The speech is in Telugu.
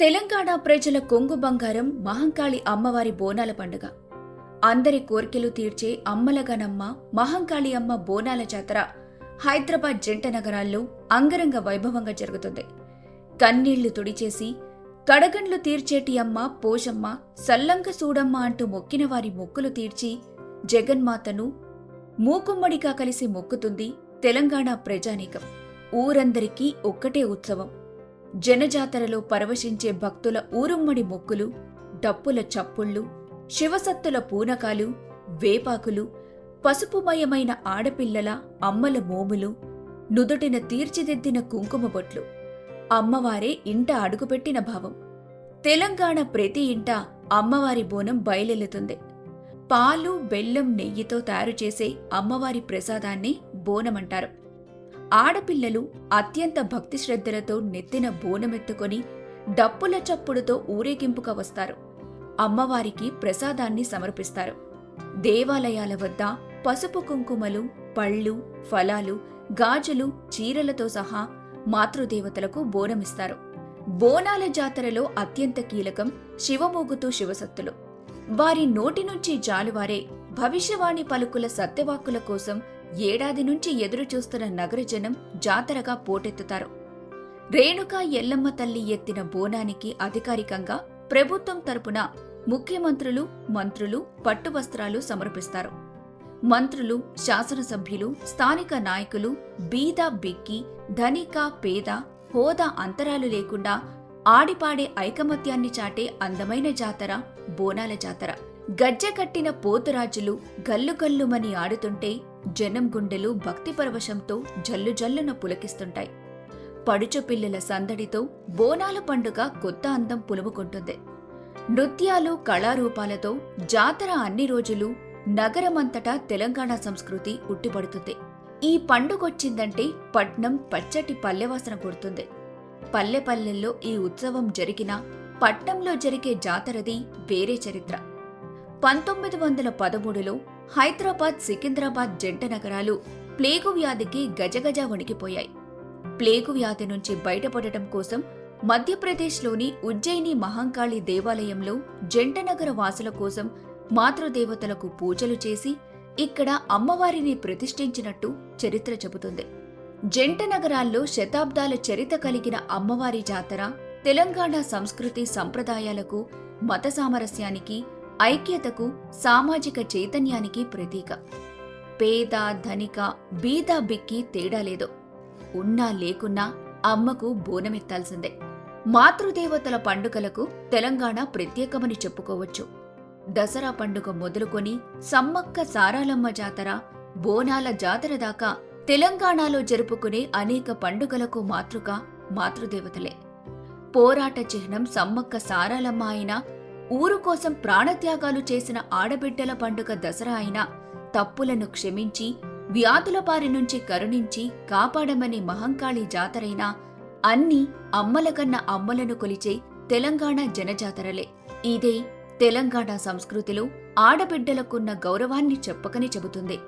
తెలంగాణ ప్రజల కొంగు బంగారం మహంకాళి అమ్మవారి బోనాల పండుగ. అందరి కోరికలు తీర్చే అమ్మలగనమ్మ మహంకాళి అమ్మ బోనాల జాతర హైదరాబాద్ జంట నగరాల్లో అంగరంగ వైభవంగా జరుగుతుంది. కన్నీళ్ళు తుడిచేసి కడగండ్లు తీర్చేటి అమ్మ పోషమ్మ సల్లంక సూడమ్మ అంటూ మొక్కిన వారి మొక్కులు తీర్చి జగన్మాతను మూకుమ్మడిగా కలిసి మొక్కుతుంది తెలంగాణ ప్రజానీకం. ఊరందరికీ ఒక్కటే ఉత్సవం. జనజాతరలో పరవశించే భక్తుల ఊరుమ్మడి మొక్కులు డప్పుల చప్పుళ్ళు శివసత్తుల పూనకాలు వేపాకులు పసుపుమయమైన ఆడపిల్లల అమ్మల మోములు నుదుటిన తీర్చిదిద్దిన కుంకుమ బొట్లు. అమ్మవారే ఇంట అడుగుపెట్టిన భావం. తెలంగాణ ప్రతి ఇంట అమ్మవారి బోనం బయలెల్లుతుంది. పాలు బెల్లం నెయ్యితో తయారు చేసే అమ్మవారి ప్రసాదాన్ని బోనమంటారు. ఆడపిల్లలు అత్యంత భక్తి శ్రద్ధలతో నెత్తిన బోనమెత్తుకొని డప్పుల చప్పుడుతో ఊరేగింపుగా వస్తారు. అమ్మవారికి ప్రసాదాన్ని సమర్పిస్తారు. దేవాలయాల వద్ద పసుపు కుంకుమలు పళ్ళు ఫలాలు గాజులు చీరలతో సహా మాతృదేవతలకు బోనమిస్తారు. బోనాల జాతరలో అత్యంత కీలకం శివమోగుతూ శివసత్తులు. వారి నోటి నుంచి జాలువారే భవిష్యవాణి పలుకుల సత్యవాక్కుల కోసం ఏడాది నుంచి ఎదురుచూస్తున్న నగరజనం నగర జనం జాతరగా పోటెత్తుతారు. రేణుకా ఎల్లమ్మ తల్లి ఎత్తిన బోనానికి అధికారికంగా ప్రభుత్వం తరపున ముఖ్యమంత్రులు మంత్రులు పట్టువస్త్రాలు సమర్పిస్తారు. మంత్రులు శాసనసభ్యులు స్థానిక నాయకులు బీద బిక్కి ధనిక పేద హోదా అంతరాలు లేకుండా ఆడిపాడే ఐకమత్యాన్ని చాటే అందమైన జాతర బోనాల జాతర. గజ్జెకట్టిన పోతురాజులు గల్లుగల్లుమని ఆడుతుంటే జనం గుండెలు భక్తిపరవశంతో జల్లు జల్లున పులకిస్తుంటాయి. పడుచు పిల్లల సందడితో బోనాల పండుగ కొత్త అందం పులుముకుంటుంది. నృత్యాలు కళారూపాలతో జాతర అన్ని రోజులు నగరమంతటా తెలంగాణ సంస్కృతి ఉట్టిపడుతుంది. ఈ పండుగొచ్చిందంటే పట్నం పచ్చటి పల్లెవాసన కొడుతుంది. పల్లె పల్లెల్లో ఈ ఉత్సవం జరిగినా పట్నంలో జరిగే జాతరది వేరే చరిత్ర. పంతొమ్మిది వందల పదమూడులో హైదరాబాద్ సికింద్రాబాద్ జంట నగరాలు ప్లేగు వ్యాధికి గజగజ వణికిపోయాయి. ప్లేగు వ్యాధి నుంచి బయటపడటం కోసం మధ్యప్రదేశ్లోని ఉజ్జయిని మహంకాళి దేవాలయంలో జంటనగర వాసుల కోసం మాతృదేవతలకు పూజలు చేసి ఇక్కడ అమ్మవారిని ప్రతిష్ఠించినట్టు చరిత్ర చెబుతుంది. జంట నగరాల్లో శతాబ్దాల చరిత కలిగిన అమ్మవారి జాతర తెలంగాణ సంస్కృతి సంప్రదాయాలకు మత సామరస్యానికి ఐక్యతకు సామాజిక చైతన్యానికి ప్రతీక. పేద ధనిక బీద బిక్కి తేడా లేదు. ఉన్నా లేకున్నా అమ్మకు బోనమెత్తాల్సిందే. మాతృదేవతల పండుగలకు తెలంగాణ ప్రత్యేకమని చెప్పుకోవచ్చు. దసరా పండుగ మొదలుకొని సమ్మక్క సారాలమ్మ జాతర బోనాల జాతర దాకా తెలంగాణలో జరుపుకునే అనేక పండుగలకు మాతృక మాతృదేవతలే. పోరాట చిహ్నం సమ్మక్క సారాలమ్మ అయినా ఊరు కోసం ప్రాణత్యాగాలు చేసిన ఆడబిడ్డల పండుగ దసరా అయినా తప్పులను క్షమించి వ్యాధుల బారి నుంచి కరుణించి కాపాడమని మహంకాళి జాతరైనా అన్ని అమ్మల కన్న అమ్మలను కొలిచే తెలంగాణ జనజాతరలే. ఇదే తెలంగాణ సంస్కృతిలో ఆడబిడ్డలకున్న గౌరవాన్ని చెప్పకని చెబుతుంది.